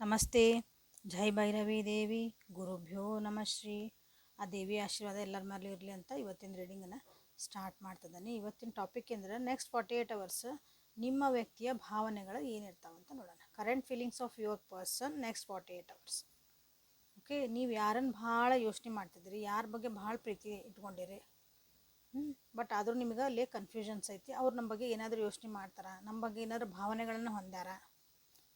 ನಮಸ್ತೆ. ಜೈ ಭೈರವಿ ದೇವಿ. ಗುರುಭ್ಯೋ ನಮ ಶ್ರೀ. ಆ ದೇವಿ ಆಶೀರ್ವಾದ ಎಲ್ಲರ ಮೇಲೆ ಇರಲಿ ಅಂತ ಇವತ್ತಿನ ರೀಡಿಂಗನ್ನು ಸ್ಟಾರ್ಟ್ ಮಾಡ್ತಿದ್ದಾನೆ. ಇವತ್ತಿನ ಟಾಪಿಕ್ ಅಂದರೆ ನೆಕ್ಸ್ಟ್ ಫಾರ್ಟಿ ಏಯ್ಟ್ ಅವರ್ಸ್ ನಿಮ್ಮ ವ್ಯಕ್ತಿಯ ಭಾವನೆಗಳು ಏನಿರ್ತಾವಂತ ನೋಡೋಣ. Current feelings of your person next forty eight hours okay ನೀವು ಯಾರನ್ನು ಭಾಳ ಯೋಚನೆ ಮಾಡ್ತಿದ್ದೀರಿ, ಯಾರ ಬಗ್ಗೆ ಭಾಳ ಪ್ರೀತಿ ಇಟ್ಕೊಂಡಿರಿ ಬಟ್ ಆದರೂ ನಿಮಗೆ ಅಲ್ಲೇ ಕನ್ಫ್ಯೂಷನ್ಸ್ ಐತಿ. ಅವ್ರು ನಮ್ಮ ಬಗ್ಗೆ ಏನಾದರೂ ಯೋಚನೆ ಮಾಡ್ತಾರ? ನಮ್ಮ ಬಗ್ಗೆ ಏನಾದರೂ ಭಾವನೆಗಳನ್ನು ಹೊಂದ್ಯಾರ?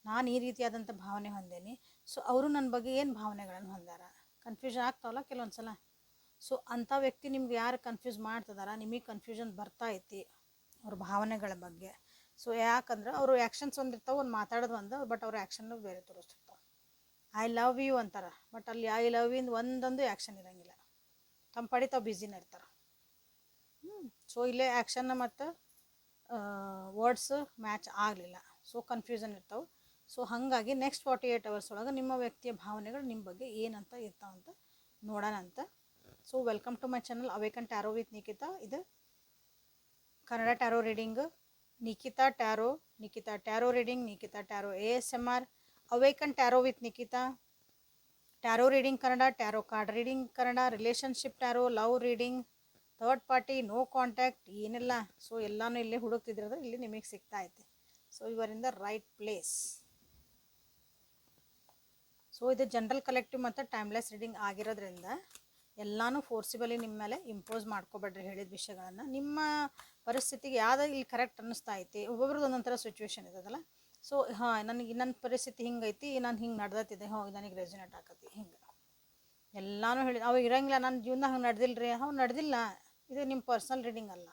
ನಾನು ಈ ರೀತಿಯಾದಂಥ ಭಾವನೆ ಹೊಂದೇನಿ. ಸೊ ಅವರು ನನ್ನ ಬಗ್ಗೆ ಏನು ಭಾವನೆಗಳನ್ನು ಹೊಂದಾರ? ಕನ್ಫ್ಯೂಷನ್ ಆಗ್ತಾವಲ್ಲ ಕೆಲವೊಂದು ಸಲ ಸೊ ಅಂಥ ವ್ಯಕ್ತಿ ನಿಮ್ಗೆ ಯಾರು ಕನ್ಫ್ಯೂಸ್ ಮಾಡ್ತಿದಾರ? ನಿಮಗೆ ಕನ್ಫ್ಯೂಷನ್ ಬರ್ತಾ ಐತಿ ಅವ್ರ ಭಾವನೆಗಳ ಬಗ್ಗೆ. ಸೊ ಯಾಕಂದ್ರೆ ಅವರು ಆ್ಯಕ್ಷನ್ಸ್ ಒಂದಿರ್ತಾವೆ ಒಂದು ಮಾತಾಡೋದು ಒಂದು ಬಟ್ ಅವ್ರ ಆ್ಯಕ್ಷನ್ ಬೇರೆ ತೋರಿಸ್ತಿರ್ತಾವೆ. ಐ ಲವ್ ಯು ಅಂತಾರೆ ಬಟ್ ಅಲ್ಲಿ ಐ ಲವ್ ಯು ಒಂದೊಂದು ಆ್ಯಕ್ಷನ್ ಇರೋಂಗಿಲ್ಲ. ತಮ್ಮ ಪಡಿ ತಾವು ಬ್ಯುಸಿನ ಇರ್ತಾರೆ. ಹ್ಞೂ ಸೊ ಇಲ್ಲೇ ಆ್ಯಕ್ಷನ್ ಮತ್ತು ವರ್ಡ್ಸ್ ಮ್ಯಾಚ್ ಆಗಲಿಲ್ಲ. ಸೊ ಕನ್ಫ್ಯೂಷನ್ ಇರ್ತಾವೆ. ಸೊ ಹಾಗಾಗಿ ನೆಕ್ಸ್ಟ್ ಫಾರ್ಟಿ ಏಯ್ಟ್ ಅವರ್ಸ್ ಒಳಗೆ ನಿಮ್ಮ ವ್ಯಕ್ತಿಯ ಭಾವನೆಗಳು ನಿಮ್ಮ ಬಗ್ಗೆ ಏನಂತ ಇರ್ತಾವಂತ ನೋಡೋಣ ಅಂತ. So welcome to my channel awaken tarot with Nikhita ಇದು Kannada tarot reading Nikhita tarot Nikhita tarot reading Nikhita tarot A S M R awaken tarot with Nikhita tarot reading Kannada tarot card reading Kannada relationship tarot love reading third party no contact ಏನೆಲ್ಲ. So ಎಲ್ಲಾನು ಇಲ್ಲಿ ಹುಡುಕ್ತಿದ್ರೆ ಇಲ್ಲಿ ನಿಮಗೆ ಸಿಗ್ತಾ ಐತೆ. So ಇವರಿಂದ right place so ಇದು ಜನರಲ್ ಕಲೆಕ್ಟಿವ್ ಮತ್ತು ಟೈಮ್ಲೆಸ್ ರೀಡಿಂಗ್ ಆಗಿರೋದ್ರಿಂದ ಎಲ್ಲನೂ ಫೋರ್ಸಿಬಲಿ ನಿಮ್ಮ ಮೇಲೆ ಇಂಪೋಸ್ ಮಾಡ್ಕೋಬೇಡ್ರಿ ಹೇಳಿದ ವಿಷಯಗಳನ್ನು. ನಿಮ್ಮ ಪರಿಸ್ಥಿತಿಗೆ ಯಾವ್ದು ಇಲ್ಲಿ ಕರೆಕ್ಟ್ ಅನ್ನಿಸ್ತಾ ಐತಿ, ಒಬ್ಬೊಬ್ರದ್ದು ಒಂದೊಂಥರ ಥರ ಸಿಚುವೇಶನ್ ಇರೋದಲ್ಲ ಸೊ ಹಾಂ, ನನಗೆ ನನ್ನ ಪರಿಸ್ಥಿತಿ ಹಿಂಗೈತಿ ನಾನು ಹಿಂಗೆ ನಡ್ದತ್ತಿದೆ ಹೋಗಿ ನನಗೆ ರೆಸಿನೇಟ್ ಆಕತಿ, ಹಿಂಗೆ. ಎಲ್ಲಾನು ಹೇಳಿ, ಅವು ಇರಂಗಿಲ್ಲ ನನ್ನ ಜೀವನ ಹಂಗೆ ನಡೆದಿಲ್ಲ ರೀ ಅವು ನಡೆದಿಲ್ಲ. ಇದು ನಿಮ್ಮ ಪರ್ಸ್ನಲ್ ರೀಡಿಂಗ್ ಅಲ್ಲ.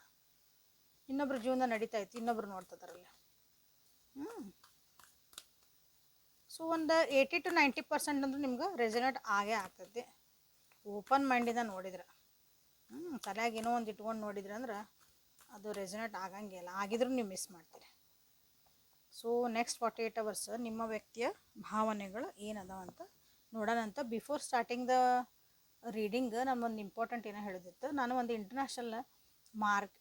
ಇನ್ನೊಬ್ರ ಜೀವನ ನಡೀತಾ ಐತಿ, ಇನ್ನೊಬ್ರು ನೋಡ್ತಿದಾರಲ್ಲ ಹ್ಞೂ ಸೊ ಒಂದು ಏಯ್ಟಿ ಟು ನೈಂಟಿ ಪರ್ಸೆಂಟ್ ಅಂದ್ರೆ ನಿಮ್ಗೆ ರೆಸನೇಟ್ ಆಗೇ ಆಗ್ತೈತಿ ಓಪನ್ ಮೈಂಡಿಂದ ನೋಡಿದ್ರೆ. ಹ್ಞೂ ತಲೆಯಾಗ ಏನೋ ಒಂದು ಇಟ್ಕೊಂಡು ನೋಡಿದ್ರೆ ಅಂದ್ರೆ ಅದು ರೆಸನೇಟ್ ಆಗಂಗಿಲ್ಲ ಆಗಿದ್ರೂ ನೀವು ಮಿಸ್ ಮಾಡ್ತೀರಿ. So next forty eight hours ನಿಮ್ಮ ವ್ಯಕ್ತಿಯ ಭಾವನೆಗಳು ಏನದಾವಂತ ನೋಡೋಣ ಅಂತ ಬಿಫೋರ್ ಸ್ಟಾರ್ಟಿಂಗ್ ದ ರೀಡಿಂಗ್ ನಾನು ಒಂದು ಇಂಪಾರ್ಟೆಂಟ್ ಏನೋ ಹೇಳಿದಿತ್ತು. ನಾನು ಒಂದು ಇಂಟರ್ನ್ಯಾಷನಲ್ ಮಾರ್ಕ್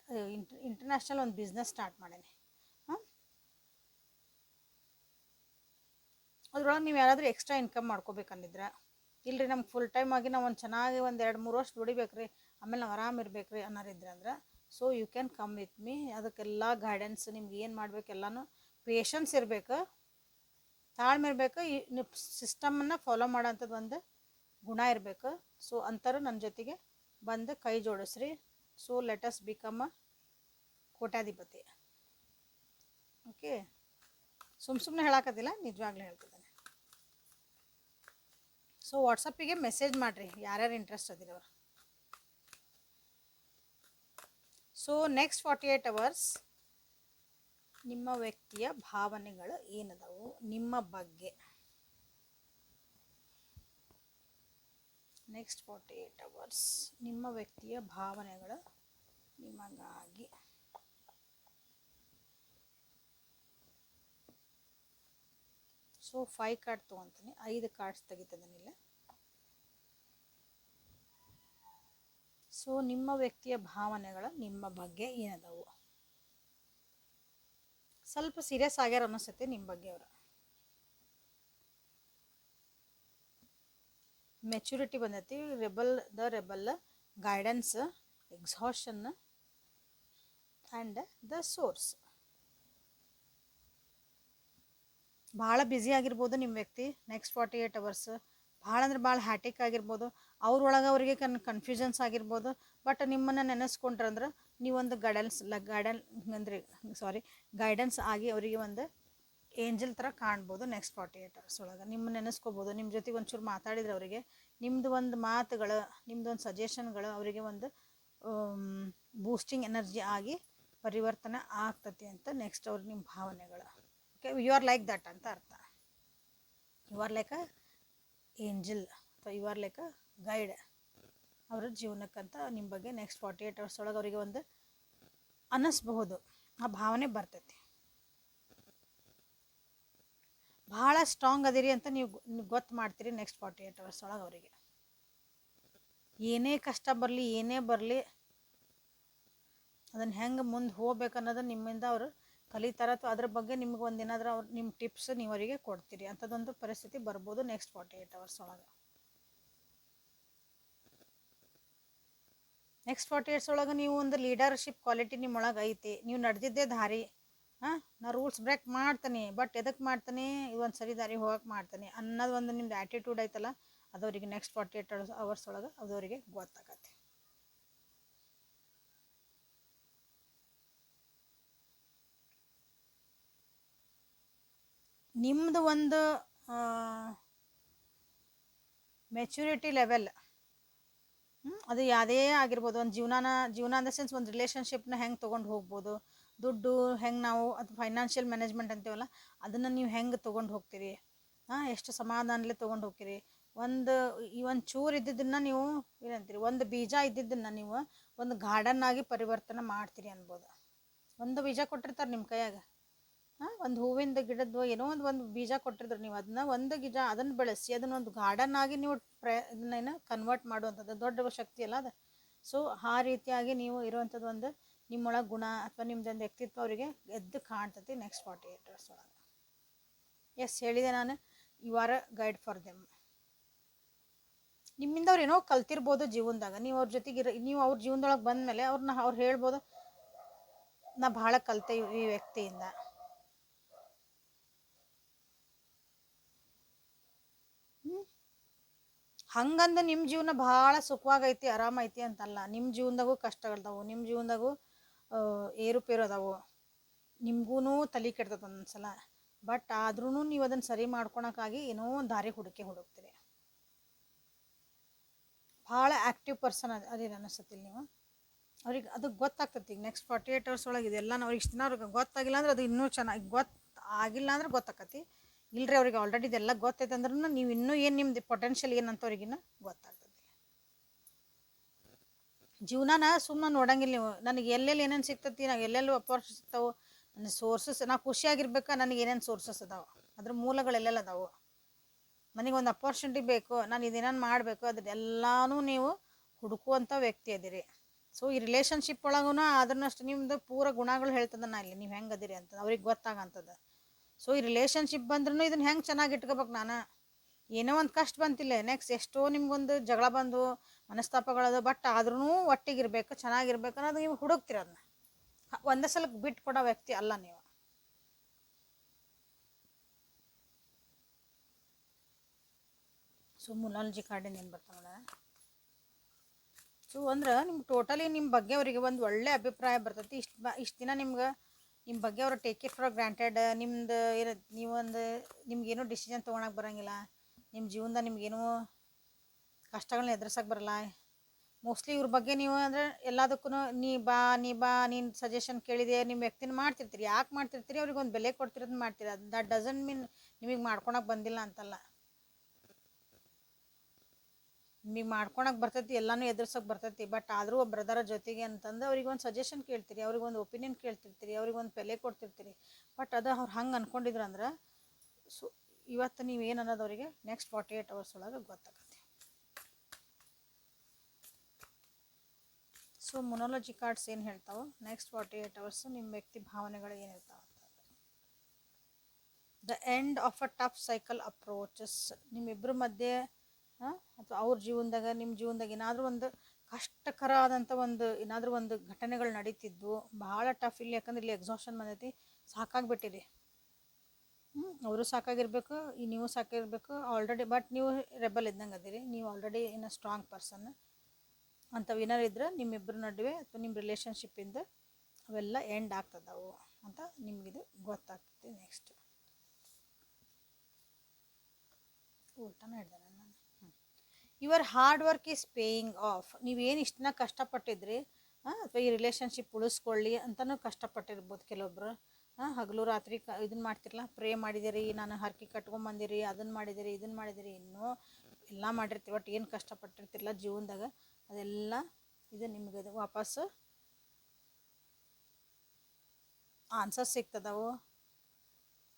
ಇಂಟರ್ನ್ಯಾಷನಲ್ ಒಂದು ಬಿಸ್ನೆಸ್ ಸ್ಟಾರ್ಟ್ ಮಾಡೀನಿ. ಅದ್ರೊಳಗೆ ನೀವು ಯಾರಾದರೂ ಎಕ್ಸ್ಟ್ರಾ ಇನ್ಕಮ್ ಮಾಡ್ಕೋಬೇಕಂದಿದ್ರೆ. ಇಲ್ಲರಿ ನಮ್ಗೆ ಫುಲ್ ಟೈಮ್ ಆಗಿ ನಾವು ಒಂದು ಚೆನ್ನಾಗಿ ಒಂದು ಎರಡು ಮೂರು ವರ್ಷ ದುಡಿಬೇಕು ರೀ ಆಮೇಲೆ ನಾವು ಆರಾಮ ಇರ್ಬೇಕು ರೀ ಅಂದ್ರೆ so you can come with me ಅದಕ್ಕೆಲ್ಲ ಗೈಡೆನ್ಸ್ ನಿಮ್ಗೆ ಏನು ಮಾಡಬೇಕೆಲ್ಲನೂ ಪೇಷನ್ಸ್ ಇರಬೇಕು. ತಾಳ್ಮೆ ಇರಬೇಕು. ಈ ಸಿಸ್ಟಮನ್ನು ಫಾಲೋ ಮಾಡೋಂಥದ್ದು ಒಂದು ಗುಣ ಇರಬೇಕು. ಸೊ ಅಂಥರು ನನ್ನ ಜೊತೆಗೆ ಬಂದು ಕೈ ಜೋಡಿಸ್ರಿ. ಸೊ ಲೆಟಸ್ ಬಿಕಮ್ ಅ ಕೋಟ್ಯಾಧಿಪತಿ. ಓಕೆ ಸುಮ್ಮ ಸುಮ್ಮನೆ ಹೇಳಾಕತ್ತಿಲ್ಲ, ನಿಜವಾಗ್ಲೂ ಹೇಳ್ತಿದ್ದಾನೆ ಸೊ ವಾಟ್ಸಪ್ಪಿಗೆ ಮೆಸೇಜ್ ಮಾಡಿರಿ. ಯಾರ್ಯಾರು interest ಅದಿರೋರು so next forty eight hours ನಿಮ್ಮ ವ್ಯಕ್ತಿಯ ಭಾವನೆಗಳು ಏನದವು? ನಿಮ್ಮ ಬಗ್ಗೆ. ನೆಕ್ಸ್ಟ್ ಫಾರ್ಟಿ ಏಯ್ಟ್ ಅವರ್ಸ್ ನಿಮ್ಮ ವ್ಯಕ್ತಿಯ ಭಾವನೆಗಳು ನಿಮಗಾಗಿ. ಸೊ ಫೈವ್ ಕಾರ್ಡ್ ತೊಗೊತೀನಿ. ಐದು ಕಾರ್ಡ್ಸ್ ತೆಗಿತದನಿಲ್ಲ ಸೊ ನಿಮ್ಮ ವ್ಯಕ್ತಿಯ ಭಾವನೆಗಳು, ನಿಮ್ಮ ಬಗ್ಗೆ ಏನದವು? ಸ್ವಲ್ಪ ಸೀರಿಯಸ್ ಆಗ್ಯಾರ ಅನ್ನಿಸುತ್ತೆ ನಿಮ್ಮ ಬಗ್ಗೆ ಅವರು ಮೆಚುರಿಟಿ ಬಂದೈತಿ. Rebel the rebel guidance exhaustion and the source ಭಾಳ ಬ್ಯುಸಿ ಆಗಿರ್ಬೋದು ನಿಮ್ಮ ವ್ಯಕ್ತಿ ನೆಕ್ಸ್ಟ್ ಫಾರ್ಟಿ ಏಯ್ಟ್ ಅವರ್ಸ್ ಭಾಳ ಅಂದ್ರೆ ಭಾಳ ಹ್ಯಾಟಿಕ್ ಆಗಿರ್ಬೋದು. ಅವ್ರೊಳಗೆ ಅವರಿಗೆ ಕನ್ ಕನ್ಫ್ಯೂಷನ್ಸ್ ಆಗಿರ್ಬೋದು. ಬಟ್ ನಿಮ್ಮನ್ನು ನೆನೆಸ್ಕೊಂಡ್ರಂದ್ರೆ ನೀವೊಂದು ಗೈಡೆನ್ಸ್ ಲ ಗೈಡೆನ್ ಅಂದ್ರೆ ಸಾರಿ ಗೈಡೆನ್ಸ್ ಆಗಿ ಅವರಿಗೆ ಒಂದು ಏಂಜಲ್ ಥರ ಕಾಣ್ಬೋದು ನೆಕ್ಸ್ಟ್ ಫಾರ್ಟಿ ಏಯ್ಟ್ ಅವರ್ಸ್ ಒಳಗೆ. ನಿಮ್ಮ ನೆನೆಸ್ಕೋಬೋದು. ನಿಮ್ಮ ಜೊತೆಗೆ ಒಂಚೂರು ಮಾತಾಡಿದ್ರೆ ಅವರಿಗೆ ನಿಮ್ಮದು ಒಂದು ಮಾತುಗಳು ನಿಮ್ಮದು ಒಂದು ಸಜೆಷನ್ಗಳು ಅವರಿಗೆ ಒಂದು ಬೂಸ್ಟಿಂಗ್ ಎನರ್ಜಿ ಆಗಿ ಪರಿವರ್ತನೆ ಆಗ್ತತಿ ಅಂತ ನೆಕ್ಸ್ಟ್ ಅವ್ರ ನಿಮ್ಮ ಭಾವನೆಗಳು. ಯು ಆರ್ ಲೈಕ್ ದಟ್ ಅಂತ ಅರ್ಥ. You are like a angel ಅಥವಾ you are like a guide ಅವರ ಜೀವನಕ್ಕಂತ ನಿಮ್ಮ ಬಗ್ಗೆ ನೆಕ್ಸ್ಟ್ ಫಾರ್ಟಿ ಏಟ್ ಅವರ್ಸ್ ಒಳಗೆ ಅವರಿಗೆ ಒಂದು ಅನ್ನಿಸ್ಬಹುದು ಆ ಭಾವನೆ ಬರ್ತೈತಿ. ಭಾಳ ಸ್ಟ್ರಾಂಗ್ ಅದಿರಿ ಅಂತ ನೀವು ಗೊತ್ತು ಮಾಡ್ತೀರಿ ನೆಕ್ಸ್ಟ್ ಫಾರ್ಟಿ ಏಯ್ಟ್ ಅವರ್ಸ್ ಒಳಗೆ ಅವರಿಗೆ. ಏನೇ ಕಷ್ಟ ಬರಲಿ, ಏನೇ ಬರಲಿ, ಅದನ್ನು ಹೆಂಗೆ ಮುಂದೆ ಹೋಗ್ಬೇಕು ಅನ್ನೋದು ನಿಮ್ಮಿಂದ ಅವರು ಕಲಿತಾರ ಅಥವಾ ಅದ್ರ ಬಗ್ಗೆ ನಿಮ್ಗೆ ಒಂದು ಏನಾದರೂ ಅವ್ರು ನಿಮ್ಮ ಟಿಪ್ಸ್ ನೀವು ಅವರಿಗೆ ಕೊಡ್ತೀರಿ. ಅಂಥದ್ದೊಂದು ಪರಿಸ್ಥಿತಿ ಬರ್ಬೋದು ನೆಕ್ಸ್ಟ್ ಫಾರ್ಟಿ ಏಯ್ಟ್ ಅವರ್ಸ್ ಒಳಗೆ. ನೆಕ್ಸ್ಟ್ ಫಾರ್ಟಿ ಏಟ್ಸ್ ಒಳಗೆ ನೀವು ಒಂದು ಲೀಡರ್ಶಿಪ್ ಕ್ವಾಲಿಟಿ ನಿಮ್ಮೊಳಗೆ ಐತಿ. ನೀವು ನಡೆದಿದ್ದೇ ದಾರಿ. ಹಾಂ? ನಾ ರೂಲ್ಸ್ ಬ್ರೇಕ್ ಮಾಡ್ತೀನಿ ಬಟ್ ಎದಕ್ಕೆ ಮಾಡ್ತೀನಿ? ಇವೊಂದು ಸರಿ ದಾರಿ ಹೋಗಕ್ಕೆ ಮಾಡ್ತೀನಿ ಅನ್ನೋದು ಒಂದು ನಿಮ್ದು ಆ್ಯಟಿಟ್ಯೂಡ್ ಐತಲ್ಲ ಅದವರಿಗೆ ನೆಕ್ಸ್ಟ್ ಫಾರ್ಟಿ ಏಟ್ ಅವರ್ಸ್ ಒಳಗೆ ಅದವರಿಗೆ ಗೊತ್ತಾಗತ್ತೆ. ನಿಮ್ಮದು ಒಂದು ಮೆಚುರಿಟಿ ಲೆವೆಲ್ ಅದು ಯಾವುದೇ ಆಗಿರ್ಬೋದು, ಒಂದು ಜೀವನಾನ, ಜೀವನ ಅಂದ ಸೆನ್ಸ್ ಒಂದು ರಿಲೇಷನ್ಶಿಪ್ನ ಹೆಂಗೆ ತೊಗೊಂಡು ಹೋಗ್ಬೋದು, ದುಡ್ಡು ಹೆಂಗೆ ನಾವು ಅದು ಫೈನಾನ್ಷಿಯಲ್ ಮ್ಯಾನೇಜ್ಮೆಂಟ್ ಅಂತೀವಲ್ಲ, ಅದನ್ನು ನೀವು ಹೆಂಗೆ ತೊಗೊಂಡು ಹೋಗ್ತೀರಿ? ಹಾಂ, ಎಷ್ಟು ಸಮಾಧಾನಲ್ಲಿ ತೊಗೊಂಡು ಹೋಗ್ತೀರಿ? ಒಂದು, ಈ ಒಂದು ಚೂರು ಇದ್ದಿದ್ದನ್ನು ನೀವು ಏನಂತೀರಿ, ಒಂದು ಬೀಜ ಇದ್ದಿದ್ದನ್ನು ನೀವು ಒಂದು ಗಾರ್ಡನ್ ಆಗಿ ಪರಿವರ್ತನೆ ಮಾಡ್ತೀರಿ ಅನ್ಬೋದು. ಒಂದು ಬೀಜ ಕೊಟ್ಟಿರ್ತಾರೆ ನಿಮ್ಮ ಕೈಯಾಗ. ಒಂದು ಹೂವಿಂದ ಗಿಡದ್ದು ಏನೋ ಒಂದು ಒಂದು ಬೀಜ ಕೊಟ್ಟಿದ್ರು ನೀವು. ಅದನ್ನ ಒಂದು ಗಿಡ ಅದನ್ನು ಬೆಳೆಸಿ ಅದನ್ನ ಒಂದು ಗಾರ್ಡನ್ ಆಗಿ ನೀವು ಪ್ರ ಇದನ್ನೇನು ಕನ್ವರ್ಟ್ ಮಾಡುವಂಥದ್ದು. ದೊಡ್ಡ ಶಕ್ತಿ ಅಲ್ಲ ಅದು. ಸೊ ಆ ರೀತಿಯಾಗಿ ನೀವು ಇರುವಂಥದ್ದು ಒಂದು ನಿಮ್ಮೊಳಗೆ ಗುಣ ಅಥವಾ ನಿಮ್ದೊಂದು ವ್ಯಕ್ತಿತ್ವ ಅವರಿಗೆ ಎದ್ದು ಕಾಣ್ತತಿ ನೆಕ್ಸ್ಟ್ ಫಾರ್ಟಿ ಏಟ್ ಅವರ್ಸ್ ಒಳಗೆ. ಎಸ್ ಹೇಳಿದೆ ನಾನು. You are a guide for them ನಿಮ್ಮಿಂದ ಅವ್ರು ಏನೋ ಕಲ್ತಿರ್ಬೋದು ಜೀವನದಾಗ. ನೀವು ಅವ್ರ ಜೊತೆಗೆ ನೀವು ಅವ್ರ ಜೀವನದೊಳಗೆ ಬಂದಮೇಲೆ ಅವ್ರನ್ನ ಅವ್ರು ಹೇಳ್ಬೋದು, ನಾ ಭಾಳ ಕಲಿತೆ ಈ ವ್ಯಕ್ತಿಯಿಂದ. ಹಂಗಂದು ನಿಮ್ಮ ಜೀವನ ಭಾಳ ಸುಖವಾಗೈತಿ, ಆರಾಮೈತಿ ಅಂತಲ್ಲ. ನಿಮ್ಮ ಜೀವನದಾಗೂ ಕಷ್ಟಗಳದಾವು ನಿಮ್ಮ ಜೀವನದಾಗೂ ಏರುಪೇರು ಅದಾವು. ನಿಮ್ಗೂ ತಲೆ ಕೆಡ್ತದೆ ಒಂದೊಂದ್ಸಲ ಬಟ್ ಆದ್ರೂ ನೀವು ಅದನ್ನು ಸರಿ ಮಾಡ್ಕೊಳಕ್ಕಾಗಿ ಏನೋ ಒಂದು ದಾರಿ ಹುಡುಕಿ ಹುಡುಕ್ತೀರಿ ಭಾಳ ಆ್ಯಕ್ಟಿವ್ ಪರ್ಸನ್ ಅದು ಅದೇನು ಅನಿಸ್ತತಿ ನೀವು. ಅವ್ರಿಗೆ ಅದು ಗೊತ್ತಾಗ್ತೈತಿ. ಈಗ ನೆಕ್ಸ್ಟ್ ಫಾರ್ಟಿ ಏಟ್ ಅವರ್ಸ್ ಒಳಗೆ ಇದೆಲ್ಲ ಅವ್ರಿಗೆ ಇಷ್ಟು ದಿನ ಅವ್ರಿಗೆ ಗೊತ್ತಾಗಿಲ್ಲ ಅಂದ್ರೆ ಅದು ಇನ್ನೂ ಚೆನ್ನಾಗಿ ಗೊತ್ತು ಆಗಿಲ್ಲ ಅಂದ್ರೆ ಗೊತ್ತಾಕತಿ. ಇಲ್ರಿ ಅವ್ರಿಗೆ ಆಲ್ರೆಡಿ ಇದೆಲ್ಲ ಗೊತ್ತೈತೆ ಅಂದ್ರೂ ನೀವು ಇನ್ನೂ ಏನು ನಿಮ್ದು ಪೊಟೆನ್ಷಿಯಲ್ ಏನಂತ ಅವ್ರಿಗಿನ್ನ ಗೊತ್ತಾಗ್ತದೆ. ಜೀವನಾನ ಸುಮ್ಮನೆ ನೋಡಂಗಿಲ್ಲ ನೀವು. ನನಗೆ ಎಲ್ಲೆಲ್ಲಿ ಏನೇನು ಸಿಗ್ತೈತಿ ನಾವು ಎಲ್ಲೆಲ್ಲಿ ಅಪಾರ್ಚುನಿಟಿ ಸಿಗ್ತಾವೆ, ನನ್ನ ಸೋರ್ಸಸ್ ನಾ ಖುಷಿಯಾಗಿರ್ಬೇಕಾ, ನನಗೆ ಏನೇನು ಸೋರ್ಸಸ್ ಅದಾವೆ? ಅದ್ರ ಮೂಲಗಳು ಎಲ್ಲೆಲ್ಲ ಅದಾವೆ? ನನಗೆ ಒಂದು ಅಪಾರ್ಚುನಿಟಿ ಬೇಕು, ನಾನು ಇದೇನೇನು ಮಾಡಬೇಕು ಅದನ್ನೆಲ್ಲನೂ ನೀವು ಹುಡುಕುವಂಥ ವ್ಯಕ್ತಿ ಅದಿರಿ. ಸೊ ಈ ರಿಲೇಷನ್ಶಿಪ್ ಒಳಗೂ ಅದನ್ನಷ್ಟು ನಿಮ್ಮದು ಪೂರ ಗುಣಗಳು ಹೇಳ್ತದ ನಾ ಇಲ್ಲಿ. ನೀವು ಹೆಂಗೆ ಅದಿರಿ ಅಂತ. ಅವ್ರಿಗೆ ಗೊತ್ತಾಗಂತದ. ಸೊ ಈ ರಿಲೇಷನ್ಶಿಪ್ ಬಂದ್ರೂ ಇದನ್ನ ಹೆಂಗೆ ಚೆನ್ನಾಗಿ ಇಟ್ಕೋಬೇಕು ನಾನು? ಏನೋ ಒಂದು ಕಷ್ಟ ಬಂತಿಲ್ಲ. ನೆಕ್ಸ್ಟ್ ಎಷ್ಟೋ ನಿಮ್ಗೊಂದು ಜಗಳ ಬಂದು ಮನಸ್ತಾಪಗಳದು ಬಟ್ ಆದ್ರೂ ಒಟ್ಟಿಗಿರ್ಬೇಕು, ಚೆನ್ನಾಗಿರ್ಬೇಕು ಅನ್ನೋದು ನೀವು ಹುಡುಕ್ತೀರ ಅದನ್ನ ಒಂದೇ ಸಲಕ್ಕೆ ಬಿಟ್ಟು ಕೊಡೋ ವ್ಯಕ್ತಿ ಅಲ್ಲ ನೀವು. ಸೊ ಮುಲಾಲಜಿ ಕಾರ್ಡಿಂದ ಏನು ಬರ್ತಾವಲ್ಲ ಸೊ ಅಂದ್ರೆ ನಿಮ್ಗೆ ಟೋಟಲಿ ನಿಮ್ಮ ಬಗ್ಗೆ ಅವರಿಗೆ ಒಂದು ಒಳ್ಳೆ ಅಭಿಪ್ರಾಯ ಬರ್ತೈತಿ. ಇಷ್ಟು ಬ, ಇಷ್ಟು ದಿನ ನಿಮ್ಗೆ ನಿಮ್ಮ ಬಗ್ಗೆ ಅವರು ಟೇಕ್ ಇಟ್ ಫಾರ್ ಗ್ರಾಂಟೆಡ್ ನಿಮ್ಮದು ಇರೋ, ನೀವೊಂದು ನಿಮ್ಗೇನು ಡಿಸಿಷನ್ ತೊಗೊಳಕ್ಕೆ ಬರೋಂಗಿಲ್ಲ. ನಿಮ್ಮ ಜೀವನದಾಗ ನಿಮ್ಗೇನು ಕಷ್ಟಗಳನ್ನ ಎದುರ್ಸಕ್ಕೆ ಬರಲ್ಲ. ಮೋಸ್ಟ್ಲಿ ಇವ್ರ ಬಗ್ಗೆ ನೀವು ಅಂದರೆ ಎಲ್ಲದಕ್ಕೂ ನೀ ಬಾ ನೀ ಬಾ, ನೀನು ಸಜೆಷನ್ ಕೇಳಿದೆ ನಿಮ್ಮ ವ್ಯಕ್ತಿನ ಮಾಡ್ತಿರ್ತೀರಿ. ಯಾಕೆ ಮಾಡ್ತಿರ್ತೀರಿ? ಅವ್ರಿಗೆ ಒಂದು ಬೆಲೆ ಕೊಡ್ತಿರೋದು ಮಾಡ್ತೀರಿ. ದಟ್ ಡಸಂಟ್ ಮೀನ್ ನಿಮಗೆ ಮಾಡ್ಕೊಳಕ್ಕೆ ಬಂದಿಲ್ಲ ಅಂತಲ್ಲ. ನಿಮಗೆ ಮಾಡ್ಕೊಳಕ್ಕೆ ಬರ್ತೈತಿ, ಎಲ್ಲನೂ ಎದುರಿಸೋಕೆ ಬರ್ತೈತಿ ಬಟ್ ಆದರೂ ಬ್ರದರ ಜೊತೆಗೆ ಅಂತಂದು ಅವ್ರಿಗೆ ಒಂದು ಸಜೆಷನ್ ಕೇಳ್ತೀರಿ, ಅವ್ರಿಗೆ ಒಂದು ಒಪಿನಿಯನ್ ಕೇಳ್ತಿರ್ತೀರಿ, ಅವ್ರಿಗೆ ಒಂದು ಬೆಲೆ ಕೊಡ್ತಿರ್ತೀರಿ ಬಟ್ ಅದು ಅವ್ರು ಹಂಗೆ ಅಂದ್ಕೊಂಡಿದ್ರು ಅಂದ್ರೆ, ಸೊ ಇವತ್ತು ನೀವು ಏನು ಅನ್ನೋದು ಅವರಿಗೆ ನೆಕ್ಸ್ಟ್ ಫಾರ್ಟಿ ಏಯ್ಟ್ ಅವರ್ಸ್ ಒಳಗೆ ಗೊತ್ತಾಗತ್ತೆ. ಸೊ ಮೊನೊಲಜಿ ಕಾರ್ಡ್ಸ್ ಏನು ಹೇಳ್ತಾವೋ ನೆಕ್ಸ್ಟ್ ಫಾರ್ಟಿ ಏಯ್ಟ್ ಅವರ್ಸ್ ನಿಮ್ಮ ವ್ಯಕ್ತಿ ಭಾವನೆಗಳು ಏನು the end of a tough cycle approaches ನಿಮ್ಮಿಬ್ಬರ ಮಧ್ಯೆ ಅಥವಾ ಅವ್ರ ಜೀವನದಾಗ ನಿಮ್ಮ ಜೀವನದಾಗ ಏನಾದರೂ ಒಂದು ಕಷ್ಟಕರ ಆದಂಥ ಒಂದು, ಏನಾದರೂ ಒಂದು ಘಟನೆಗಳು ನಡೀತಿದ್ವು. ಭಾಳ ಟಫ್ ಇಲ್ಲಿ, ಯಾಕಂದ್ರೆ ಇಲ್ಲಿ ಎಕ್ಸಾಷನ್ ಬಂದೈತಿ. ಸಾಕಾಗ್ಬಿಟ್ಟಿದೆ. ಅವರು ಸಾಕಾಗಿರ್ಬೇಕು, ಈ ನೀವು ಸಾಕಾಗಿರ್ಬೇಕು ಆಲ್ರೆಡಿ ಬಟ್ ನೀವು ರೆಬಲ್ ಇದ್ದಂಗೆ ಅದೀರಿ. ನೀವು ಆಲ್ರೆಡಿ ಇನ್ ಸ್ಟ್ರಾಂಗ್ ಪರ್ಸನ್ ಅಂಥವು ಏನಾರು ಇದ್ರೆ ನಿಮ್ಮಿಬ್ಬರ ನಡುವೆ ಅಥವಾ ನಿಮ್ಮ ರಿಲೇಷನ್ಶಿಪ್ಪಿಂದ ಅವೆಲ್ಲ ಎಂಡ್ ಆಗ್ತದವು ಅಂತ ನಿಮಗಿದು ಗೊತ್ತಾಗ್ತದೆ ನೆಕ್ಸ್ಟ್ ಊಟನ ಹಿಡ್ದೆ your hard work is paying off ನೀವೇನು ಇಷ್ಟನ್ನ ಕಷ್ಟಪಟ್ಟಿದ್ರಿ? ಅಥವಾ ಈ ರಿಲೇಷನ್ಶಿಪ್ ಉಳಿಸ್ಕೊಳ್ಳಿ ಅಂತಲೂ ಕಷ್ಟಪಟ್ಟಿರ್ಬೋದು ಕೆಲವೊಬ್ರು. ಹಾಂ, ಹಗಲು ರಾತ್ರಿ ಕ ಇದನ್ನು ಮಾಡ್ತಿರಲ್ಲ ಪ್ರೇ ಮಾಡಿದಿರಿ, ನಾನು ಹರಕೆ ಕಟ್ಕೊಂಬಂದಿರಿ ಅದನ್ನು ಮಾಡಿದಿರಿ ಇದನ್ನು ಮಾಡಿದಿರಿ. ಇನ್ನೂ ಎಲ್ಲ ಮಾಡಿರ್ತೀವಿ ಒಟ್ಟು ಏನು ಕಷ್ಟಪಟ್ಟಿರ್ತಿರಲ್ಲ ಜೀವನದಾಗ? ಅದೆಲ್ಲ ಇದು ನಿಮಗೆ ವಾಪಸ್ಸು ಆನ್ಸರ್ ಸಿಗ್ತದವು.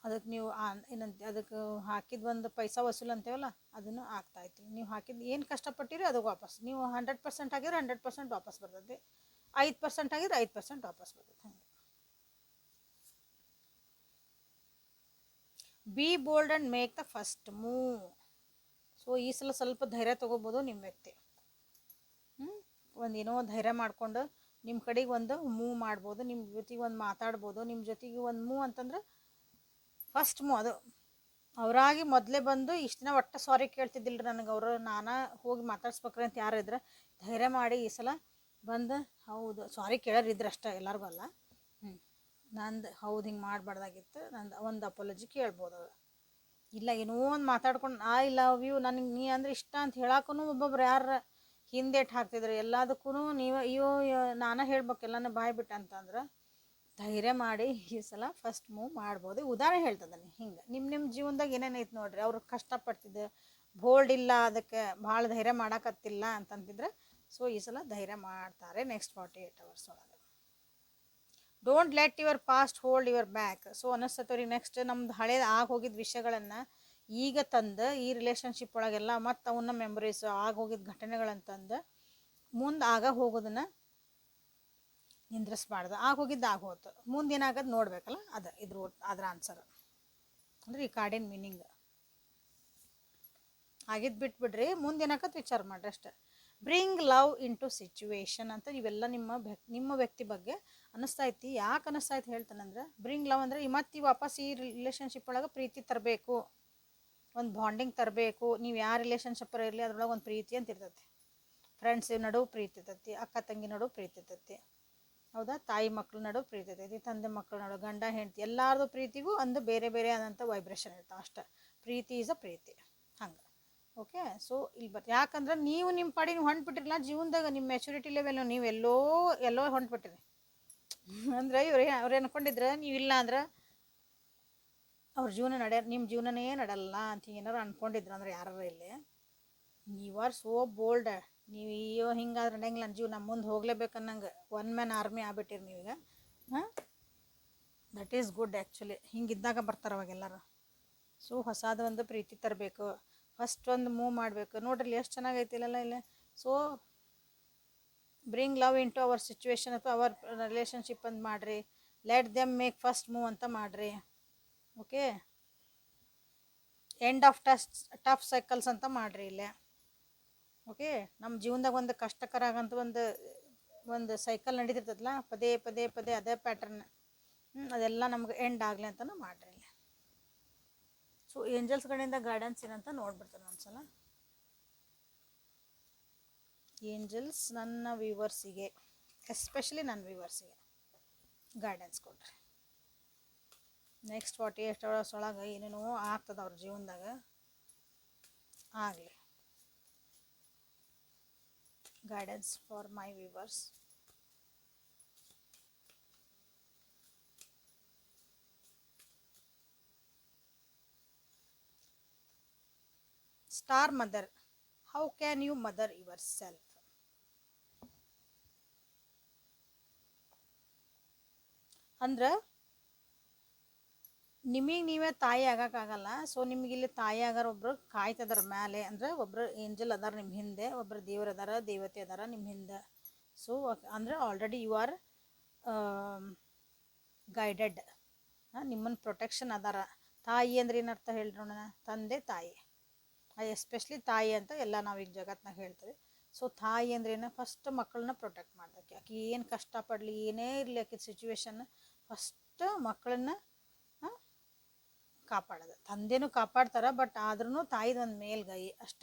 ಅದಕ್ಕೆ ನೀವು ಏನಂತ, ಅದಕ್ಕೆ ಹಾಕಿದ ಒಂದು ಪೈಸಾ ವಸೂಲು ಅಂತೇವಲ್ಲ, ಅದನ್ನು ಆಗ್ತಾಯಿತ್ತು ನೀವು ಹಾಕಿದ್ದು ಏನು ಕಷ್ಟಪಟ್ಟಿರಿ ಅದು ವಾಪಸ್. ನೀವು ಹಂಡ್ರೆಡ್ ಪರ್ಸೆಂಟ್ ಆಗಿದ್ರೆ ಹಂಡ್ರೆಡ್ ಪರ್ಸೆಂಟ್ ವಾಪಸ್ ಬರ್ತದೆ. ಐದು ಪರ್ಸೆಂಟ್ ಆಗಿದ್ರೆ ಐದು ಪರ್ಸೆಂಟ್ ವಾಪಸ್ ಬರ್ತದೆ. ಹಂಗೆ. Be bold and make the first move so ಈ ಸಲ ಸ್ವಲ್ಪ ಧೈರ್ಯ ತೊಗೋಬೋದು ನಿಮ್ಮ ವ್ಯಕ್ತಿ. ಒಂದು ಏನೋ ಧೈರ್ಯ ಮಾಡಿಕೊಂಡು ನಿಮ್ಮ ಕಡೆಗೆ ಒಂದು ಮೂವ್ ಮಾಡ್ಬೋದು ನಿಮ್ಮ ಜೊತೆಗೆ ಒಂದು ಮಾತಾಡ್ಬೋದು ನಿಮ್ಮ ಜೊತೆಗೆ ಒಂದು ಮೂವ್ ಅಂತಂದ್ರೆ ಫಸ್ಟ್ ಮು ಅದು ಅವರಾಗಿ ಮೊದಲೇ ಬಂದು ಇಷ್ಟು ದಿನ ಒಟ್ಟು ಸಾರಿ ಕೇಳ್ತಿದ್ದಿಲ್ಲ ರೀ ನನಗೆ. ಅವರು, ನಾನು ಹೋಗಿ ಮಾತಾಡ್ಸ್ಬೇಕ್ರಿ ಅಂತ ಯಾರು ಇದ್ರೆ, ಧೈರ್ಯ ಮಾಡಿ ಈ ಸಲ ಬಂದು ಹೌದು ಸಾರಿ ಕೇಳೋರು ಇದ್ರೆ ಅಷ್ಟೇ, ಎಲ್ಲರಿಗೂ ಅಲ್ಲ. ಹ್ಞೂ ನಂದು ಹೌದು ಹಿಂಗೆ ಮಾಡಬಾರ್ದಾಗಿತ್ತು. ನಂದು ಒಂದು ಅಪಾಲಜಿ ಕೇಳ್ಬೋದು ಅವ್ರು. ಇಲ್ಲ, ಏನೋ ಒಂದು ಮಾತಾಡ್ಕೊಂಡು ಐ ಲವ್ ಯು, ನನಗೆ ನೀ ಅಂದ್ರೆ ಇಷ್ಟ ಅಂತ ಹೇಳಕ್ಕೂ ಒಬ್ಬೊಬ್ರು ಯಾರು ಹಿಂದೇಟ್ ಹಾಕ್ತಿದ್ರು. ಎಲ್ಲದಕ್ಕೂ ನೀವು, ಅಯ್ಯೋ, ನಾನೇ ಹೇಳ್ಬೇಕು, ಎಲ್ಲನೂ ಬಾಯಿ ಬಿಟ್ಟು ಅಂತಂದ್ರೆ ಧೈರ್ಯ ಮಾಡಿ ಈ ಸಲ ಫಸ್ಟ್ ಮೂವ್ ಮಾಡ್ಬೋದು. ಉದಾಹರಣೆ ಹೇಳ್ತದನಿ ಹಿಂಗೆ. ನಿಮ್ಮ ನಿಮ್ಮ ಜೀವನದಾಗ ಏನೇನೈತೆ ನೋಡ್ರಿ? ಅವ್ರು ಕಷ್ಟಪಡ್ತಿದ್ದೆ ಬೋಲ್ಡ್ ಇಲ್ಲ ಅದಕ್ಕೆ ಭಾಳ ಧೈರ್ಯ ಮಾಡಾಕತ್ತಿಲ್ಲ ಅಂತಂತಿದ್ರೆ ಸೊ ಈ ಸಲ ಧೈರ್ಯ ಮಾಡ್ತಾರೆ ನೆಕ್ಸ್ಟ್ ಫಾರ್ಟಿ ಏಯ್ಟ್ ಅವರ್ಸ್ ಒಳಗೆ don't let your past hold your back so ಅನ್ನಿಸ್ತವ್ರಿ next ನಮ್ದು ಹಳೇದು ಆಗಿ ಹೋಗಿದ್ದ ವಿಷಯಗಳನ್ನು ಈಗ ತಂದು, ಈ ರಿಲೇಷನ್ಶಿಪ್ ಒಳಗೆಲ್ಲ ಮತ್ತು ಅವನ್ನ ಮೆಮೊರೀಸ್ ಆಗಿ ಹೋಗಿದ್ದ ತಂದು, ಮುಂದೆ ಆಗ ಹೋಗೋದನ್ನ ನಿಂದ್ರಿಸ್ಬಾರ್ದು. ಆಗ ಹೋಗಿದ್ದು ಆಗ ಹೋತು. ನೋಡ್ಬೇಕಲ್ಲ, ಅದು ಇದ್ರ ಅದ್ರ ಆನ್ಸರ್ ಅಂದ್ರೆ ಈ ಕಾರ್ಡಿನ ಮೀನಿಂಗ್ ಆಗಿದ್ದು ಬಿಟ್ಬಿಡ್ರಿ, ಮುಂದೆ ಏನಾಗತ್ತೆ ವಿಚಾರ ಮಾಡ್ರಿ ಅಷ್ಟೆ. Bring love into situation ಅಂತ ಇವೆಲ್ಲ ನಿಮ್ಮ ನಿಮ್ಮ ವ್ಯಕ್ತಿ ಬಗ್ಗೆ ಅನಿಸ್ತಾ ಐತಿ. ಯಾಕೆ ಅನ್ನಿಸ್ತಾ ಐತಿ ಹೇಳ್ತಾನಂದ್ರೆ ಬ್ರಿಂಗ್ ಲವ್ ಅಂದರೆ ಮತ್ತೆ ವಾಪಸ್ ಈ ರಿಲೇಷನ್ಶಿಪ್ ಒಳಗೆ ಪ್ರೀತಿ ತರಬೇಕು. ಒಂದು ಬಾಂಡಿಂಗ್ ತರಬೇಕು. ನೀವು ಯಾವ ರಿಲೇಷನ್ಶಿಪ್ ಇರಲಿ, ಅದ್ರೊಳಗೆ ಒಂದು ಪ್ರೀತಿ ಅಂತ ಇರ್ತೈತಿ. ಫ್ರೆಂಡ್ಸ್ ನಡುವು ಪ್ರೀತಿ ಇರ್ತೈತಿ, ಅಕ್ಕ ತಂಗಿ ನಡುವೆ ಪ್ರೀತಿ ಇರ್ತೈತಿ. ಹೌದಾ? ತಾಯಿ ಮಕ್ಳ ನಡುವೆ ಪ್ರೀತಿ ಇರ್ತೈತಿ. ತಂದೆ ಮಕ್ಳ ನಡುವೆ ಗಂಡ, ಹೆಂಡತಿ ಎಲ್ಲಾರದು ಪ್ರೀತಿಗೂ ಒಂದು ಬೇರೆ ಬೇರೆ ಆದಂಥ ವೈಬ್ರೇಷನ್ ಇರ್ತಾವೆ ಅಷ್ಟೇ. ಪ್ರೀತಿ ಈಸ್ ಅ ಪ್ರೀತಿ. ಹಂಗೆ. ಓಕೆ ಸೊ ಇಲ್ಲಿ ಬರ್ತಿ ಯಾಕಂದ್ರೆ ನೀವು ನಿಮ್ಮ ಪಾಡಿ ನೀವು ಹೊಂಟ್ಬಿಟ್ಟಿರಲ್ಲ ಜೀವನದಾಗ ನಿಮ್ಮ ಮೆಚುರಿಟಿ ಲೆವೆಲ್ ನೀವು ಎಲ್ಲೋ ಎಲ್ಲೋ ಹೊಂಟ್ಬಿಟ್ಟಿರಿ. ಅಂದ್ರೆ ಇವ್ರು ಅವ್ರು ಅನ್ಕೊಂಡಿದ್ರೆ ನೀವು ಇಲ್ಲ ಅಂದ್ರೆ ಅವ್ರ ಜೀವನ ನಡೆಯ ನಿಮ್ಮ ಜೀವನನೇ ನಡೆಯಲ್ಲ ಅಂತ ಏನಾರು ಅನ್ಕೊಂಡಿದ್ರು ಅಂದ್ರೆ ಯಾರು ಇಲ್ಲಿ ಯು ಆರ್ ಸೋ ಬೋಲ್ಡ್ ನೀವು ಅಯ್ಯೋ, ಹಿಂಗಾದ್ರೆ ನಡೆಯಂಗಿಲ್ಲ. ನನ್ನ ಜೀವನ ಮುಂದೆ ಹೋಗ್ಲೇಬೇಕು ಅನ್ನಂಗೆ. ಒನ್ ಮ್ಯಾನ್ ಆರ್ಮಿ ಆಗ್ಬಿಟ್ಟಿರಿ ನೀವೀಗ. ಹಾಂ? ದಟ್ ಈಸ್ ಗುಡ್ ಆ್ಯಕ್ಚುಲಿ ಹಿಂಗಿದ್ದಾಗ ಬರ್ತಾರೆ ಅವಾಗೆಲ್ಲರೂ ಸೊ, ಹೊಸಾದ ಒಂದು ಪ್ರೀತಿ ತರಬೇಕು. ಫಸ್ಟ್ ಒಂದು ಮೂವ್ ಮಾಡಬೇಕು. ನೋಡ್ರಿ, ಎಷ್ಟು ಚೆನ್ನಾಗೈತಿಲ್ಲ ಇಲ್ಲ. So bring love into our situation ಅಥವಾ ಅವರ್ ರಿಲೇಷನ್ಶಿಪ್ ಅಂತ ಮಾಡಿರಿ. Let them make first move ಅಂತ ಮಾಡಿರಿ. ಓಕೆ ಎಂಡ್ ಆಫ್ ಟಸ್ಟ್ ಟಫ್ ಸೈಕಲ್ಸ್ ಅಂತ ಮಾಡಿರಿ ಇಲ್ಲೇ. ಓಕೆ ನಮ್ಮ ಜೀವನದಾಗ ಒಂದು ಕಷ್ಟಕರ ಆಗಂತ ಒಂದು ಒಂದು ಸೈಕಲ್ ನಡೀತಿರ್ತದಲ್ಲ ಪದೇ ಪದೇ ಪದೇ ಅದೇ ಪ್ಯಾಟರ್ನ್ ಅದೆಲ್ಲ ನಮ್ಗೆ ಎಂಡ್ ಆಗಲಿ ಅಂತಲೂ ಮಾಡಿರಿ ಸೊ ಏಂಜಲ್ಸ್ ಕಡೆಯಿಂದ ಗೈಡೆನ್ಸ್ ಏನಂತ ನೋಡ್ಬಿಡ್ತಾರೆ ಒಂದ್ಸಲ. ಏಂಜಲ್ಸ್ ನನ್ನ ವ್ಯೂವರ್ಸಿಗೆ ಎಸ್ಪೆಷಲಿ ನನ್ನ ವ್ಯೂವರ್ಸಿಗೆ ಗೈಡೆನ್ಸ್ ಕೊಡ್ರಿ ನೆಕ್ಸ್ಟ್ ಫಾರ್ಟಿ ಏಟ್ ಅವರ್ಸ್ ಒಳಗೆ ಏನೇನೋ ಆಗ್ತದೆ ಅವ್ರ ಜೀವನದಾಗ. ಆಗಲಿ. guidance for my viewers star mother how can you mother yourself ಅಂದ್ರೆ ನಿಮಗೆ ನೀವೇ ತಾಯಿ ಆಗೋಕ್ಕಾಗಲ್ಲ ಸೊ ನಿಮ್ಗೆ ಇಲ್ಲಿ ತಾಯಿ ಆಗಾರ ಒಬ್ರು ಕಾಯ್ತದಾರ ಮೇಲೆ ಅಂದ್ರೆ ಒಬ್ಬರು ಏಂಜಲ್ ಅದಾರ ನಿಮ್ಮ ಹಿಂದೆ ಒಬ್ಬರು ದೇವ್ರು ಅದಾರ, ದೇವತೆ ಅದಾರ ನಿಮ್ಮ ಹಿಂದೆ. ಸೊ ಅಂದ್ರೆ ಆಲ್ರೆಡಿ ಯು ಆರ್ ಗೈಡೆಡ್ ನಿಮ್ಮನ್ನು ಪ್ರೊಟೆಕ್ಷನ್ ಅದಾರ. ತಾಯಿ ಅಂದ್ರೆ ಏನರ್ಥ ಹೇಳಿ ನೋಡೋಣ ತಂದೆ, ತಾಯಿ. ಎಸ್ಪೆಷಲಿ ತಾಯಿ ಅಂತ ಎಲ್ಲ ನಾವು ಈಗ ಜಗತ್ನಾಗ ಹೇಳ್ತೀವಿ. ಸೊ ತಾಯಿ ಅಂದ್ರೆ ಏನು? ಫಸ್ಟ್ ಮಕ್ಕಳನ್ನ ಪ್ರೊಟೆಕ್ಟ್ ಮಾಡ್ಬೇಕು. ಆಕೆ ಏನು ಕಷ್ಟಪಡಲಿ ಏನೇ ಇರಲಿ ಆಕೆ ಸಿಚುವೇಶನ್ ಫಸ್ಟ್ ಮಕ್ಕಳನ್ನ ಕಾಪಾಡೋದು. ತಂದೆನೂ ಕಾಪಾಡ್ತಾರೆ, ಬಟ್ ಆದ್ರೂ ತಾಯಿದ ಒಂದು ಮೇಲ್ಗೈ ಅಷ್ಟ.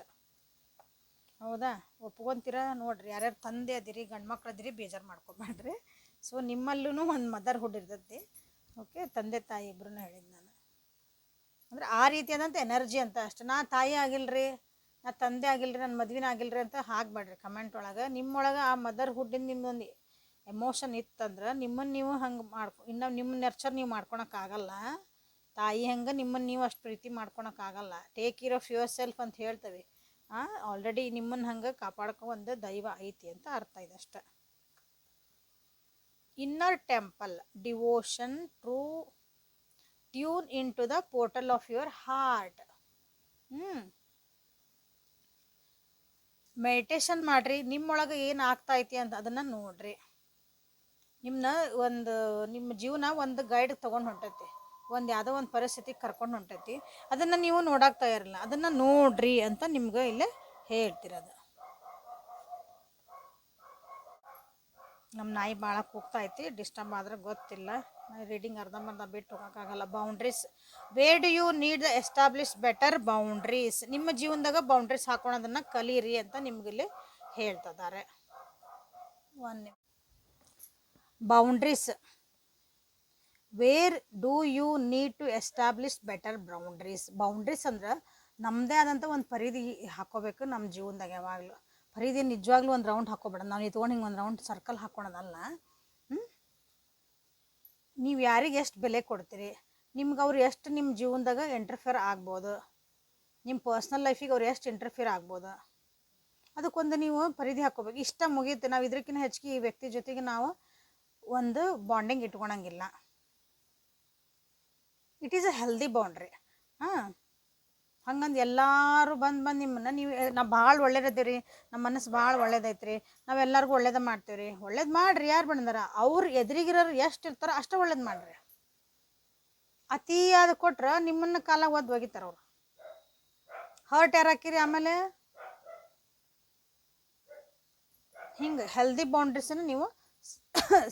ಹೌದಾ? ಒಪ್ಕೊಂತೀರ? ನೋಡ್ರಿ, ಯಾರ್ಯಾರು ತಂದೆ ಅದಿರಿ ಗಂಡು ಅದಿರಿ, ಬೇಜಾರು ಮಾಡ್ಕೊಬೇಡ್ರಿ ಸೊ ನಿಮ್ಮಲ್ಲೂ ಒಂದು ಮದರ್ಹುಡ್ ಇರ್ತೈತಿ. ಓಕೆ ತಂದೆ, ತಾಯಿ ಇಬ್ರು ಹೇಳಿದ್ದು ನಾನು. ಅಂದ್ರೆ ಆ ರೀತಿಯಾದಂಥ ಎನರ್ಜಿ ಅಂತ ಅಷ್ಟೆ. ನಾ ತಾಯಿ ಆಗಿಲ್ರಿ, ನಾ ತಂದೆ ಆಗಿಲ್ರಿ ನನ್ನ ಮದ್ವಿನ ಆಗಿಲ್ರಿ ಅಂತ ಹಾಕ್ಬೇಡ್ರಿ ಕಮೆಂಟ್ ಒಳಗೆ. ನಿಮ್ಮೊಳಗೆ ಆ ಮದರ್ ಹುಡ್ಡಿನ ನಿಮ್ದೊಂದು ಎಮೋಷನ್ ಇತ್ತಂದ್ರೆ ನಿಮ್ಮನ್ನು ನೀವು ಹಂಗೆ ಮಾಡ್ಕೊ, ಇನ್ನು ನಿಮ್ಮ ನೆರ್ಚರ್ ನೀವು ಮಾಡ್ಕೊಳಕ್ಕಾಗಲ್ಲ ತಾಯಿ ಹೆಂಗೆ ನಿಮ್ಮನ್ನು ನೀವು ಅಷ್ಟು ಪ್ರೀತಿ ಮಾಡ್ಕೊಳಕ್ಕಾಗಲ್ಲ take care of yourself ಅಂತ ಹೇಳ್ತೇವೆ. ಆಲ್ರೆಡಿ ನಿಮ್ಮನ್ನು ಹಂಗೆ ಕಾಪಾಡ್ಕೊ ಒಂದು ದೈವ ಐತಿ ಅಂತ ಅರ್ಥ ಇದೆ ಅಷ್ಟೆ. Inner temple devotion true tune into the portal of your heart hmm meditation ಮಾಡ್ರಿ, ನಿಮ್ಮೊಳಗೆ ಏನು ಆಗ್ತಾ ಐತಿ ಅಂತ ಅದನ್ನು ನೋಡ್ರಿ. ನಿಮ್ಮನ್ನ ಒಂದು, ನಿಮ್ಮ ಜೀವನ ಒಂದು ಗೈಡ್ ತೊಗೊಂಡು ಹೊಂಟೈತಿ. ಒಂದು ಯಾವುದೋ ಒಂದು ಪರಿಸ್ಥಿತಿಗೆ ಕರ್ಕೊಂಡು ಹೊಂಟೈತಿ. ಅದನ್ನು ನೀವು ನೋಡಾಕ್ತಾ ತಯಾರಿಲ್ಲ ಅದನ್ನು ನೋಡ್ರಿ ಅಂತ ನಿಮ್ಗೆ ಇಲ್ಲೇ ಹೇಳ್ತಿರೋದು ನಮ್ಮ ನಾಯಿ ಭಾಳ ಕೂಗ್ತಾ ಐತಿ ಡಿಸ್ಟರ್ಬ್ ಆದ್ರೆ ಗೊತ್ತಿಲ್ಲ. ರೀಡಿಂಗ್ ಅರ್ಧಂಬರ್ಧ ಬಿಟ್ಟು ಹೋಗೋಕ್ಕಾಗಲ್ಲ boundaries where do you need the establish better boundaries ನಿಮ್ಮ ಜೀವನದಾಗ ಬೌಂಡ್ರೀಸ್ ಹಾಕೊಳೋದನ್ನು ಕಲೀರಿ ಅಂತ ನಿಮಗಿಲ್ಲಿ ಹೇಳ್ತಿದ್ದಾರೆ one boundaries where do you need to establish better boundaries boundaries ಅಂದ್ರೆ ನಮ್ಮದೇ ಆದಂಥ ಒಂದು ಪರಿಧಿ ಹಾಕೋಬೇಕು ನಮ್ಮ ಜೀವನದಾಗ ಯಾವಾಗಲೂ. ಪರಿಧಿ ನಿಜವಾಗ್ಲೂ ಒಂದು ರೌಂಡ್ ಹಾಕೋಬೇಡ. ನಾವು ನಿತ್ಕೊಂಡು ಹಿಂಗೆ ಒಂದು ರೌಂಡ್ ಸರ್ಕಲ್ ಹಾಕೊಳೋದಲ್ಲ ನೀವು ಯಾರಿಗೆ ಎಷ್ಟು ಬೆಲೆ ಕೊಡ್ತೀರಿ? ನಿಮ್ಗೆ ಅವ್ರು ಎಷ್ಟು ನಿಮ್ಮ ಜೀವನದಾಗ ಇಂಟರ್ಫಿಯರ್ ಆಗ್ಬೋದು? ನಿಮ್ಮ ಪರ್ಸ್ನಲ್ ಲೈಫಿಗೆ ಅವ್ರು ಎಷ್ಟು ಇಂಟರ್ಫಿಯರ್ ಆಗ್ಬೋದು? ಅದಕ್ಕೊಂದು ನೀವು ಪರಿಧಿ ಹಾಕೋಬೇಕು. ಇಷ್ಟ ಮುಗಿಯುತ್ತೆ ನಾವು ಇದಕ್ಕಿಂತ ಹೆಚ್ಚಿಗೆ ಈ ವ್ಯಕ್ತಿ ಜೊತೆಗೆ ನಾವು ಒಂದು bonding ಇಟ್ಕೊಳಂಗಿಲ್ಲ. It is a healthy boundary ಹಾಂ. ಹಂಗಂದು ಎಲ್ಲರೂ ಬಂದು ಬಂದು ನಿಮ್ಮನ್ನು ನೀವು ನಾವು ಭಾಳ ಒಳ್ಳೇದೀವಿ ನಮ್ಮ ಮನಸ್ಸು ಭಾಳ ಒಳ್ಳೇದೈತ್ರಿ ನಾವೆಲ್ಲರಿಗೂ ಒಳ್ಳೇದ ಮಾಡ್ತೀವಿ ರೀ ಒಳ್ಳೇದು ಮಾಡಿರಿ ಯಾರು ಬಂದಾರ? ಅವ್ರು ಎದುರಿಗಿರೋರು ಎಷ್ಟು ಇರ್ತಾರೋ ಅಷ್ಟೇ ಒಳ್ಳೇದು ಮಾಡಿರಿ. ಅತಿಯಾದ ಕೊಟ್ರೆ ನಿಮ್ಮನ್ನ ಕಾಲ ಒದ್ದು ಒಗಿತಾರ ಅವ್ರು. ಹರ್ಟ್ ಯಾರು ಹಾಕಿರಿ ಆಮೇಲೆ? ಹಿಂಗೆ ಹೆಲ್ದಿ ಬೌಂಡ್ರೀಸನ್ನು ನೀವು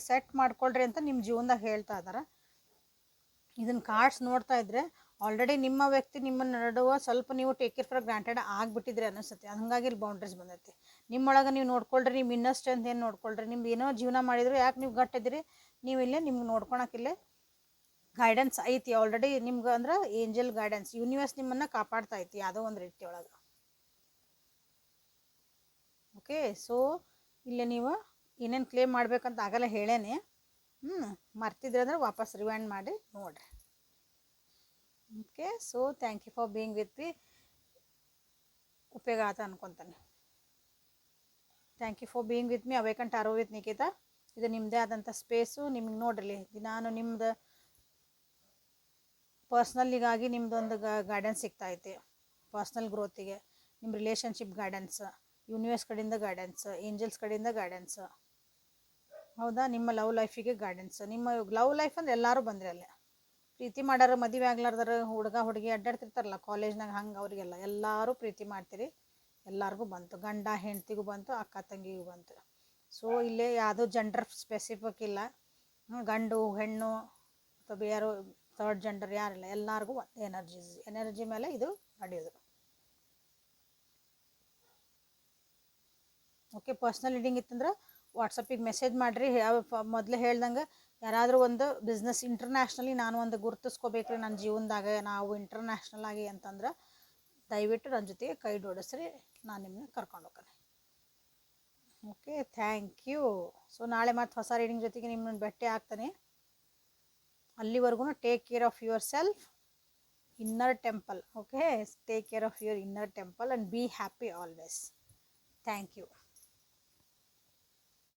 ಸೆಟ್ ಮಾಡ್ಕೊಳ್ರಿ ಅಂತ ನಿಮ್ಮ ಜೀವನದಾಗ ಹೇಳ್ತಾ ಇದಾರೆ. ಇದನ್ನ ಕಾರ್ಡ್ಸ್ ನೋಡ್ತಾ ಇದ್ರೆ ಆಲ್ರೆಡಿ ನಿಮ್ಮ ವ್ಯಕ್ತಿ ನಿಮ್ಮನ್ನು ನಡುವ ಸ್ವಲ್ಪ ನೀವು ಟೇಕ್ ಕೇರ್ ಫಾರ್ ಗ್ರಾಂಟೆಡ್ ಆಗಿಬಿಟ್ಟಿದ್ರಿ ಅನಿಸುತ್ತೆ ಹಂಗಾಗಿ ಇಲ್ಲಿ ಬೌಂಡ್ರೀಸ್ ಬಂದೈತಿ. ನಿಮ್ಮೊಳಗೆ ನೀವು ನೋಡ್ಕೊಳ್ರಿ ನಿಮ್ಮ ಇನ್ನಷ್ಟು ಅಂತ ಏನು ನೋಡ್ಕೊಳ್ರಿ ನಿಮ್ಮ ಏನೋ ಜೀವನ ಮಾಡಿದ್ರು ಯಾಕೆ ನೀವು ಗಟ್ಟಿದ್ದೀರಿ ನೀವು ಇಲ್ಲೇ ನಿಮ್ಗೆ ನೋಡ್ಕೊಳಕ್ಕಿಲ್ಲೇ ಗೈಡೆನ್ಸ್ ಐತಿ. ಆಲ್ರೆಡಿ ನಿಮ್ಗೆ ಅಂದ್ರೆ ಏಂಜಲ್ ಗೈಡೆನ್ಸ್ ಯೂನಿವರ್ಸ್ ನಿಮ್ಮನ್ನು ಕಾಪಾಡ್ತಾ ಐತಿ ಯಾವುದೋ ಒಂದು ರೀತಿ ಒಳಗೆ. ಓಕೆ ಸೊ ಇಲ್ಲೇ ನೀವು ಏನೇನು ಕ್ಲೇಮ್ ಮಾಡ್ಬೇಕಂತ ಆಗಲ್ಲ ಹೇಳೇನೆ. ಹ್ಞೂ ಮರ್ತಿದ್ರೆ ಅಂದ್ರೆ ವಾಪಸ್ ರಿವೈಂಡ್ ಮಾಡಿ ನೋಡ್ರಿ. Okay so thank you for being with B ಉಪಯೋಗ ಆತ ಅನ್ಕೊತಾನೆ. Thank you for being with me awakened arrow with Nikhita ಇದು ನಿಮ್ಮದೇ ಆದಂಥ ಸ್ಪೇಸು ನಿಮ್ಗೆ ನೋಡ್ರಿ, ನಾನು ನಿಮ್ಮದು ಪರ್ಸ್ನಲ್ಲಿಗಾಗಿ ನಿಮ್ಮದೊಂದು ಗೈಡೆನ್ಸ್ ಸಿಗ್ತಾ ಐತಿ ಪರ್ಸ್ನಲ್ ಗ್ರೋತಿಗೆ ನಿಮ್ಮ ರಿಲೇಷನ್ಶಿಪ್ ಗೈಡೆನ್ಸ್ ಯೂನಿವರ್ಸ್ ಕಡೆಯಿಂದ ಗೈಡೆನ್ಸ್ ಏಂಜಲ್ಸ್ ಕಡೆಯಿಂದ ಗೈಡೆನ್ಸ್ ಹೌದಾ? ನಿಮ್ಮ ಲವ್ ಲೈಫಿಗೆ ಗೈಡೆನ್ಸ್ ನಿಮ್ಮ ಲವ್ ಲೈಫ್ ಅಂದ್ರೆ ಎಲ್ಲರೂ ಬಂದ್ರಿ ಅಲ್ಲೇ. ಪ್ರೀತಿ ಮಾಡಾರ ಮದುವೆ ಆಗ್ಲಾರ್ದಾರ ಹುಡುಗ, ಹುಡುಗಿ ಅಡ್ಡಾಡ್ತಿರ್ತಾರಲ್ಲ ಕಾಲೇಜ್ನಾಗ ಹಂಗೆ ಅವರಿಗೆಲ್ಲ. ಎಲ್ಲರೂ ಪ್ರೀತಿ ಮಾಡ್ತೀರಿ. ಎಲ್ಲರಿಗೂ ಬಂತು. ಗಂಡ ಹೆಂಡತಿಗೂ ಬಂತು, ಅಕ್ಕ ತಂಗಿಗೂ ಬಂತು. ಸೊ ಇಲ್ಲೇ ಯಾವುದೋ ಜೆಂಡರ್ ಸ್ಪೆಸಿಫಿಕ್ ಇಲ್ಲ. ಗಂಡು, ಹೆಣ್ಣು, ಅಥವಾ ಬೇರೆ ಥರ್ಡ್ ಜೆಂಡರ್ ಯಾರಿಲ್ಲ ಎಲ್ಲರಿಗೂ ಒಂದು ಎನರ್ಜಿ ಎನರ್ಜಿ ಮೇಲೆ ಇದು ನಡೆಯೋದು. ಓಕೆ ಪರ್ಸ್ನಲ್ ರೀಡಿಂಗ್ ಇತ್ತಂದ್ರೆ ವಾಟ್ಸಪ್ಪಿಗೆ ಮೆಸೇಜ್ ಮಾಡಿರಿ. ಮೊದಲು ಹೇಳ್ದಂಗೆ ಯಾರಾದರೂ ಒಂದು ಬಿಸ್ನೆಸ್ ಇಂಟರ್ನ್ಯಾಷ್ನಲಿ ನಾನು ಒಂದು ಗುರುತಿಸ್ಕೋಬೇಕ್ರಿ ನನ್ನ ಜೀವನದಾಗ, ನಾವು ಇಂಟರ್ನ್ಯಾಷ್ನಲ್ ಆಗಿ ಅಂತಂದ್ರೆ ದಯವಿಟ್ಟು ನನ್ನ ಜೊತೆಗೆ ಕೈ ಜೋಡಿಸ್ರಿ, ನಾನು ನಿಮ್ಮನ್ನ ಕರ್ಕೊಂಡು ಹೋಗ್ತೀನಿ. ಓಕೆ ಥ್ಯಾಂಕ್ ಯು ಸೊ ನಾಳೆ ಮತ್ತೆ ಹೊಸ ರೀಡಿಂಗ್ ಜೊತೆಗೆ ನಿಮ್ಮನ್ನ ಭೇಟಿ ಆಗ್ತಾನೆ. ಅಲ್ಲಿವರೆಗೂ take care of yourself inner temple okay take care of your inner temple and be happy always thank you